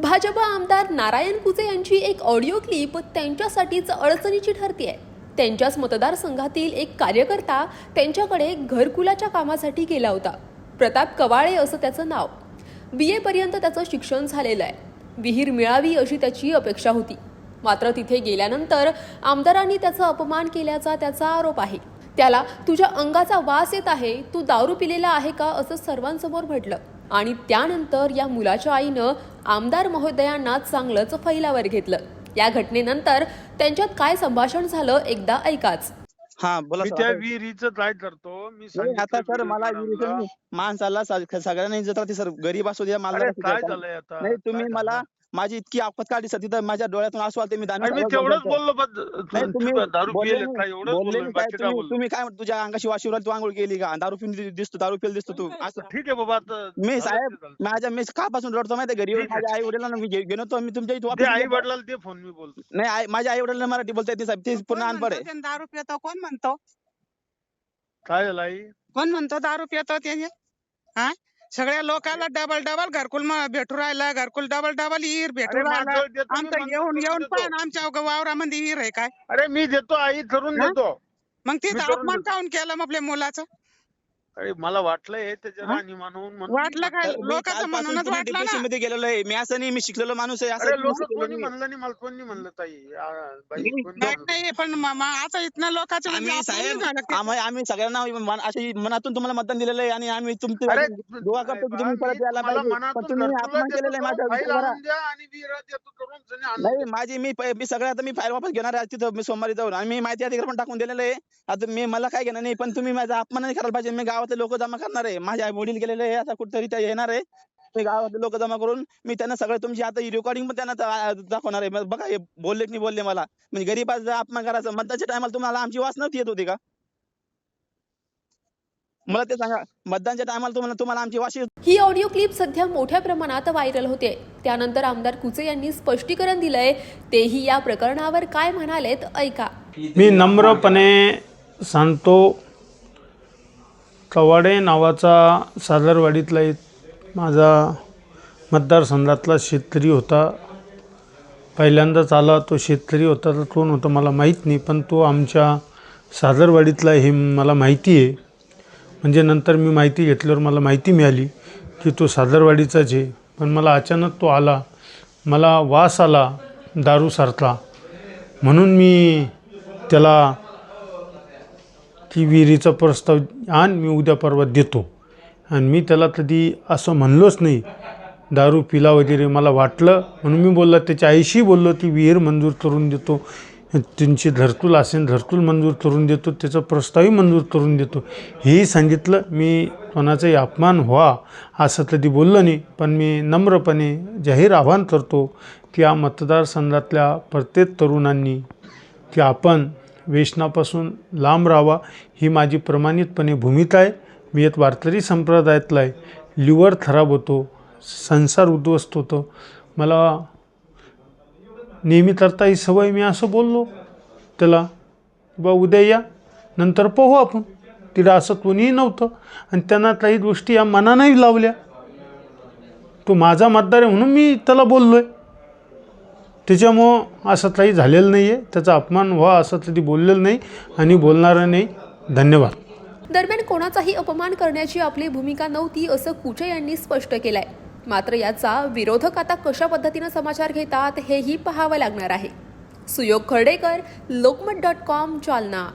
भाजपा आमदार नारायण कुचे यांची एक ऑडिओ क्लिप त्यांच्यासाठीच अडचणीची ठरते आहे त्यांच्याच मतदारसंघातील एक कार्यकर्ता त्यांच्याकडे घरकुलाच्या कामासाठी गेला होता. प्रताप कवाळे असं त्याचं नाव. बी एपर्यंत त्याचं शिक्षण झालेलं आहे. विहीर मिळावी अशी त्याची अपेक्षा होती. मात्र तिथे गेल्यानंतर आमदारांनी त्याचा अपमान केल्याचा त्याचा आरोप आहे. त्याला तुझ्या अंगाचा वास येत आहे तू दारू पिलेला आहे का? असं सर्वांसमोर म्हटलं. आणि त्यानंतर या मुलाच्या आईनं आमदार महोदयांना चांगलंच फैलावर घेतलं या घटनेनंतर त्यांच्यात काय संभाषण झालं एकदा ऐकाच हा बोला मी सर. त्या विहिरीचं काय करतो मी नाही, सांगितलं आता सर मला माणसाला सगळ्यांना इज्जत राहते सर गरीब असू द्या मला अरे काय. झालंय आता नाही तुम्ही काय मला? माझी इतकी आपत काढली सर तिथं माझ्या डोळ्यातून असू आलते मी दानवे अरे मी साहेबांना तेवढंच बोलतो. बोललो पण नाही तुम्ही तू दारू बोलले पिले नाही. काय एवढंच बोलले बोललो नाही मी, काय बाकी काय तुम्ही बोललो. तुम्ही काय म्हणता, तुझ्या अंगाशी वाशी तू आंघोळ केली का? दारू पिऊन दि- दिसतो दारू पिऊन दिसतो तू असं. ठीक आहे बाबा आता मी झालं साहेब ते झालं. माझ्या मी कापासून रडतो माहिती घरी येऊन ठीक आहे. माझ्या आई वडिलांना मी घे- घेऊन येतो मी तुमच्या इथे ते office आई मध्ये- वडिलांना ते फोन मी बोलतो. नाही आई- माझ्या आई वडिलांना मराठी बोलता येत नाही साहेब ते पूर्ण कोण अनपड आहे. म्हणतो त्यानं दारू पितो कोण म्हणतो? काय झालं आई? कोण म्हणतो दारू पितो त्याने? हा सगळ्या लोकांना डबल डबल घरकुल म- भेटू राहिला घरकुल डबल डबल हिर भेटू आमचं येऊन करून येऊन. पण आमच्या वावरामध्ये हिर आहे काय अरे मी देतो आई ठरून हा? देतो मग तिथं करून अपमान. काऊन केलं मग आपल्या मुलाचं अरे मला वाटलंय त्याच्या हा? राणी म्हणून म्हणून वाटलं मी काय? म्हणतो. मी लोकांचं कालपासून म्हणूनच पुणे वाटलं ना. depression मध्ये गेलेलो आहे मी असं नाही मी शिकलेलो माणूस आहे असं अरे लोक कोणी नाही. म्हणलं नाही मला कोणी म्हणलं ताई आ, बाई नाही, कोणी नाही म्हणलं? नाही पण म- म- आता इथनं लोकांचं म्हणजे आम्ही साहेब झालं ते. आम्ही आम्ही सगळ्यांना मन- अशी मनातून तुम्हाला मतदान दिलेलं आहे आणि आम्ही तुमचे अरे दुआ करतो की तुम्ही परत यायला पाहिजे. मनातून तुम्ही अपमान केलेलं आहे माझ्या फाईल जरा. आणून द्या आणि विहिरा देतो करून सनी आणून नाही द्या. माझी मी प- मी सगळं आता मी फाईल वापस घेणार आहे तिथं मी सोमवारी जाऊन आणि मी माहिती अधिकार पण टाकून दिलेलं आहे आता मी मला काय घेणार नाही पण तुम्ही माझा अपमान नाही करायला पाहिजे मी गावातले लोक जमा करणार आहे. माझे आई वडील गेलेले आहे आता कुठतरी ते येणार आहे. मी गावातले लोक जमा करून मी त्यांना सगळं तुमची आता रेकॉर्डिंग पण त्यांना दा- दाखवणार आहे. मग बघा हे बोलले की नाही बोलले मला. म्हणजे गरीबाचा अपमान करायचा मतदानच्या टायमाला तुम्हाला आमची वास नव्हती येत होती का? मला ते सांगा मतदानच्या टायमाला तुम्हाला तुम्हाला आमची वास येत ही ऑडिओ क्लिप सध्या मोठ्या प्रमाणात व्हायरल होते. त्यानंतर आमदार कुचे यांनी स्पष्टीकरण दिलंय. तेही या प्रकरणावर काय म्हणालेत ऐका. मी नम्रपणे सांगतो कवाडे नावाचा सादरवाडीतला एक माझा मतदारसंघातला शेतकरी होता. पहिल्यांदाच आला तो शेतकरी होता तर कोण होता मला माहीत नाही पण तो आमच्या सादरवाडीतला हे मला माहिती आहे. म्हणजे नंतर मी माहिती घेतल्यावर मला माहिती मिळाली की तो सादरवाडीचाच आहे. पण मला अचानक तो आला मला वास आला दारूसारखा म्हणून मी त्याला ती विहिरीचा प्रस्ताव आण मी उद्या परवा देतो. आणि मी त्याला कधी असं म्हणलोच नाही. दारू पिला वगैरे मला वाटलं. म्हणून मी बोलला त्याच्या आईशी बोललो ती विहीर मंजूर करून देतो. त्यांची धरतूल असेल धरतूल मंजूर करून देतो. त्याचा प्रस्तावही मंजूर करून देतो. हेही सांगितलं. मी कोणाचाही अपमान व्हा असं कधी बोललं नाही. पण मी नम्रपणे जाहीर आवाहन करतो की या मतदारसंघातल्या प्रत्येक तरुणांनी की आपण वेशनापासून लांब राहावा ही माझी प्रमाणितपणे भूमिका आहे. मी एक वारकरी संप्रदायातला आहे. लिव्हर खराब होतो संसार उद्ध्वस्त होतो. मला नेहमी करता ही सवय मी असं बोललो. त्याला बा उद्या या नंतर पाहू आपण. तिला असं कोणीही नव्हतं. आणि त्यांना काही गोष्टी या मनानंही लावल्या. तो माझा मतदार आहे म्हणून मी त्याला बोललो आहे त्याच्यामुळं असं काही झालेलं नाही आहे त्याचा अपमान व्हा असं तरी बोललेलं नाही आणि बोलणारं नाही. धन्यवाद. दरम्यान कोणाचाही अपमान करण्याची आपली भूमिका नव्हती असं कुचे यांनी स्पष्ट केलंय. मात्र याचा विरोधक आता कशा पद्धतीनं समाचार घेतात हेही पाहावं लागणार आहे. Suyog Khardekar Lokmat dot com Jalna.